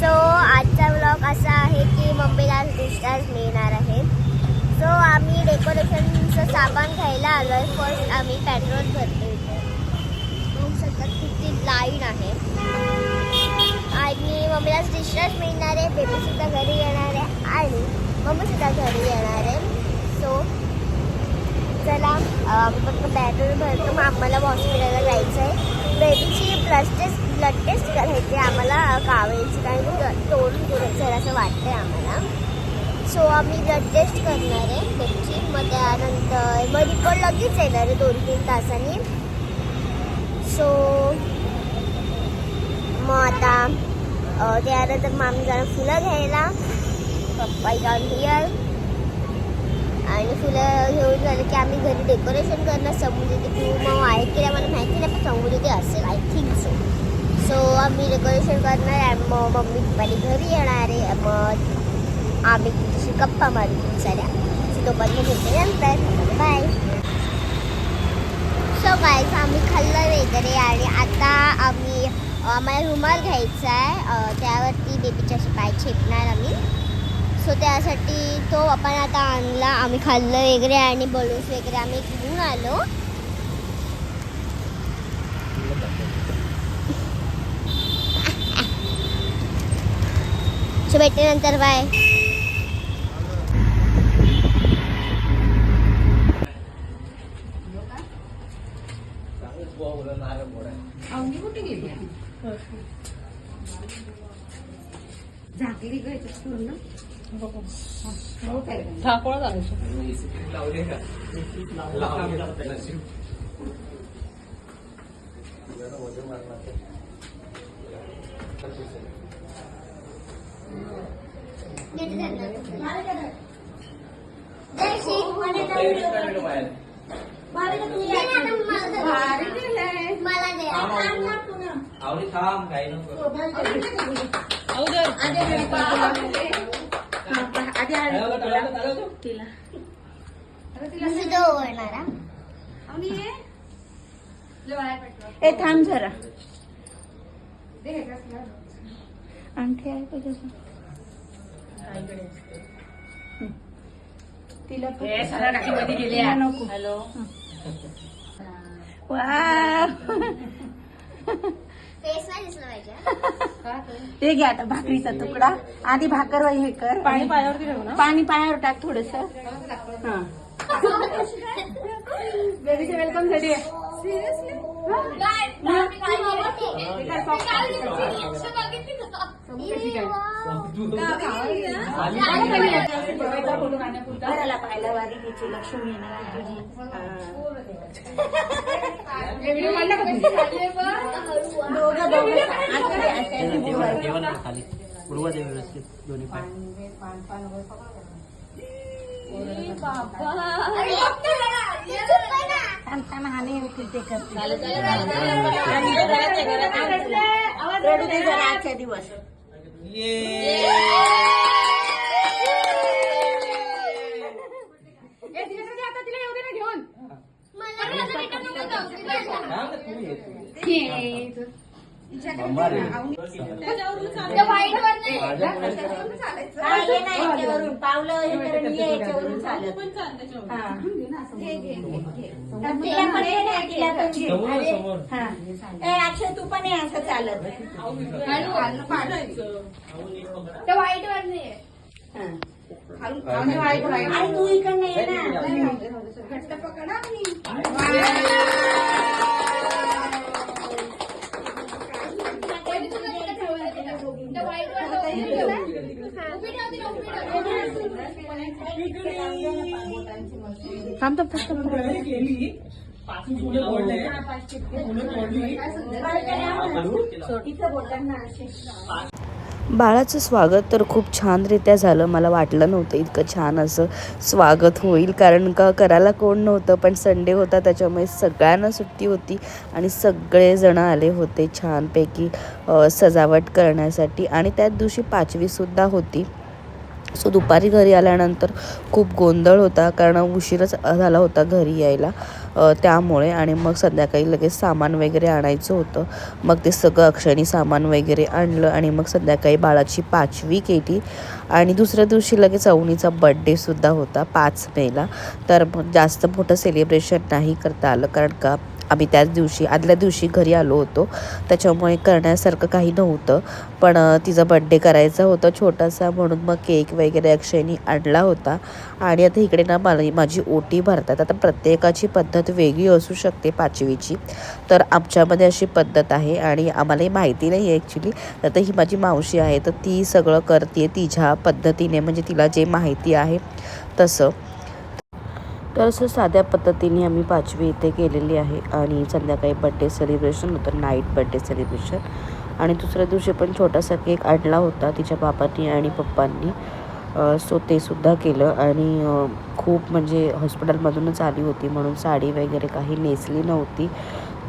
So आजचा blog असा आहे की मम्मीला डिस्चार्ज मिळणार आहे. सो आम्ही डेकोरेशनचं सामान घ्यायला आलो आहे. फर्स्ट आम्ही पेट्रोल भरतो इथे. बघू शकता किती लाईन आहे. आणि मम्मीला डिस्चार्ज मिळणार आहे. बेबीसुद्धा घरी येणार आहे. आणि मम्मीसुद्धा घरी येणार आहे. सो चला आम्ही फक्त पेट्रोल भरतो. मग आम्हाला हॉस्पिटलला जायचं आहे बेबीची ब्लड टेस्ट ब्लड टेस्ट करायचे आम्हाला कावेळची काही तोडून पुरेल सर असं वाटतंय आम्हाला. सो आम्ही ब्लड टेस्ट करणार आहे त्याची. मग त्यानंतर मग रिपोर्ट लगेच येणार आहे दोन तीन तासांनी. सो मग आता अं, त्यानंतर मामी आम्ही फुलं घ्यायला. पप्पा जाऊन हिअर आणि फुलं घेऊन झालं की आम्ही घरी डेकोरेशन करणार. समुद्री किंवा आहे की मला माहिती नाही पण समुद्री असेल आय थिंक सो सो आम्ही डेकोरेशन करणार आहे. मग मम्मी दुपारी घरी येणार आहे. मग आम्ही तिच्याशी गप्पा मारू खूप साऱ्या. So घेते नंतर. बाय सो बाय आम्ही खाल्लं वगैरे आणि आता आम्ही आम्हाला रुमाल घ्यायचा आहे. त्यावरती बेबीच्या असे पाय छेपणार आम्ही. सो त्यासाठी तो आपण आता आणला. आम्ही खाल्लं वगैरे आणि बलून्स वगैरे आम्ही घेऊन आलो. भेटते नंतर बाय. झाकली पूर्ण. ठाकोळा झालं केलंय. मला दे आवडी थांब काही नको. तिला. ए थांब जरा? अंगठी आहे तुझ्या तिला नको. हॅलो. हा. ते घ्या आता भाकरीचा तुकडा. आधी भाकर व हे कर. पाणी पायावरती ठेवू ना? पाणी पायावर टाक थोडस. बेबीच्या वेलकमसाठी घराला पाहायला वारी घ्यायची लक्ष्मी येणार तुझी दोघं दोघं आता ते असे जेवण जेवण कर खाली पूर्व दे व्यवस्थित दोन्ही पाय थांबताना हाने उठील ते करते आवाज रडू दे जरा आजच्या दिवस. हा, ये ना याच्यावरून. पावलं हे करून ये याच्यावरून चालत. हा. घे, घे, घे, घे. तिला पण ये ना, तिला पण घे. समोर अरे, समोर. हा. ए, अक्षय तू पण ये असं चालत. हा. आणि तू इकडनं ये ना. थांब थांब थांब बाळाचं स्वागत तर खूप छानरित्या झालं. मला वाटलं नव्हतं इतकं छान असं स्वागत होईल. कारण का करायला कोण नव्हतं पण संडे होता त्याच्यामुळे सगळ्यांना सुट्टी होती आणि सगळेजण आले होते छानपैकी सजावट करण्यासाठी. आणि त्याच दिवशी पाचवीसुद्धा होती. सो दुपारी घरी आल्यानंतर खूप गोंधळ होता कारण उशीरच झाला होता घरी यायला. त्यामुळे आणि मग संध्याकाळी लगेच सामान वगैरे आणायचं होतं. मग ते सगळं अक्षयनी सामान वगैरे आणलं आणि मग संध्याकाळी बाळाची पाचवी केली आणि दुसऱ्या दिवशी लगेच अवनीचा बड्डेसुद्धा होता पाच मेला. तर मग जास्त मोठं सेलिब्रेशन नाही करता आलं कारण का? आम्ही त्याच दिवशी आदल्या दिवशी घरी आलो होतो. त्याच्यामुळे करण्यासारखं काही नव्हतं. पण तिचा बड्डे करायचा होता छोटासा म्हणून मग केक वगैरे अक्षयनी आणला होता. आणि आता इकडे ना मला माझी ओटी भरतात. आता प्रत्येकाची पद्धत वेगळी असू शकते पाचवीची. तर आमच्यामध्ये अशी पद्धत आहे आणि आम्हालाही माहिती नाही आहे ॲक्च्युली आता ही माझी मावशी आहे तर ती सगळं करते तिच्या पद्धतीने. म्हणजे तिला जे माहिती आहे तसं. तर असं साध्या पद्धतीने आम्ही पाचवी इथे केलेली आहे. आणि संध्याकाळी बड्डे सेलिब्रेशन होतं नाईट बड्डे सेलिब्रेशन आणि दुसऱ्या दिवशी पण छोटासा केक आणला होता तिच्या बाबांनी आणि पप्पांनी. सो ते सुद्धा केलं. आणि खूप म्हणजे हॉस्पिटलमधूनच आली होती. म्हणून साडी वगैरे काही नेसली नव्हती.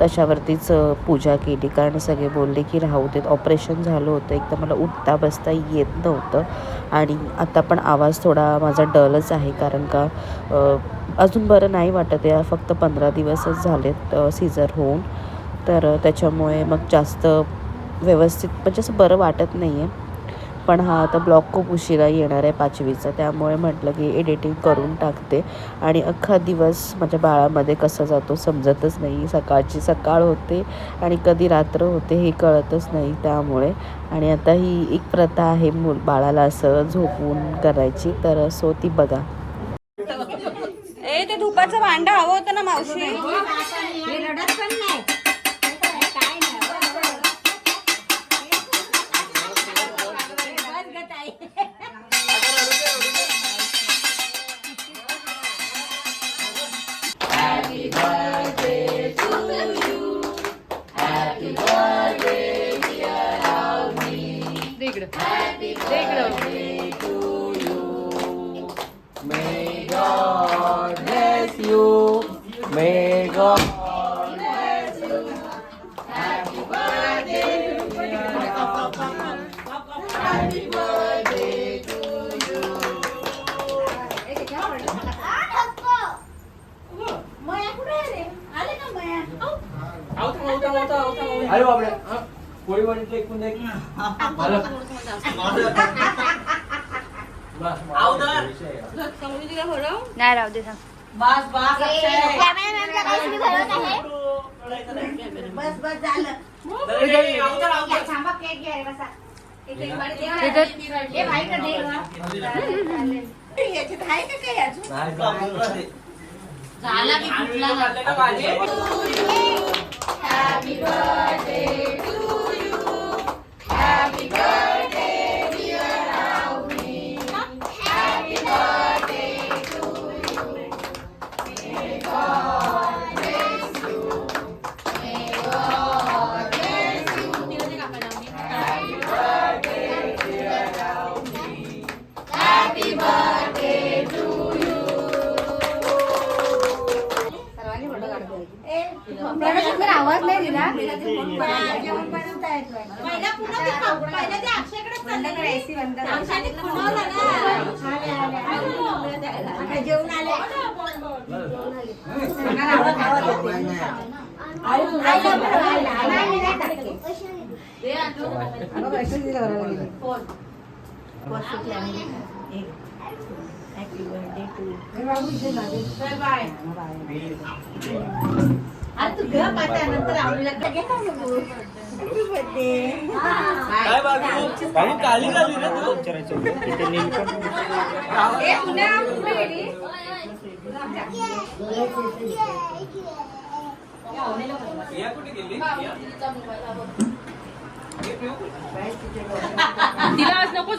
तशावरतीच पूजा केली. कारण सगळे बोलले की राहू देत. ऑपरेशन झालं होतं. एकदम मला उठता बसता येत नव्हतं. आणि आता पण आवाज थोडा माझा डलच आहे. कारण का अजून बरं नाही वाटत आहे. फक्त पंधरा दिवसच झालेत सीझर होऊन. तर त्याच्यामुळे मग जास्त व्यवस्थित म्हणजे असं बरं वाटत नाही आहे पण हा आता ब्लॉग खूप उशिरा येणार आहे पाचवीचा. त्यामुळे म्हटलं की एडिटिंग करून टाकते. आणि अख्खा दिवस माझ्या बाळामध्ये कसं जातो समजतच नाही. सकाळची सकाळ होते आणि कधी रात्र होते हे कळतच नाही त्यामुळे. आणि आता ही एक प्रथा आहे मूल बाळाला असं झोपून करायची. तर सो ती बघा. ए ते धुपाचं भांड हवं होतं ना मावशी? हे रडत पण नाही. काय नाही. अरे बापरे. हा, पोळी वडील ऐकून दे मला. नाही राहू दे सांग कॅमेरामॅनला काहीच मी भरवत आहे. बस बस झालं. थांबा केक घ्याय बसा. इथे हे भाई का दे. याच्यात आहे का काही अजून. झाला की आणि फुटला video माझे? आवाज नाही दिला. जेवण. अक्षयने खुणवलं ना. आले, आले, तू गप आता नंतर आवडीला घे ना बघू. Happy birthday. काय बाबू बाबू काली झाली रे तू इथे नीलकंठ. ए, पुन्हा कुठे गेली? प्रिया कुठे गेली प्रिया? तिला आज नको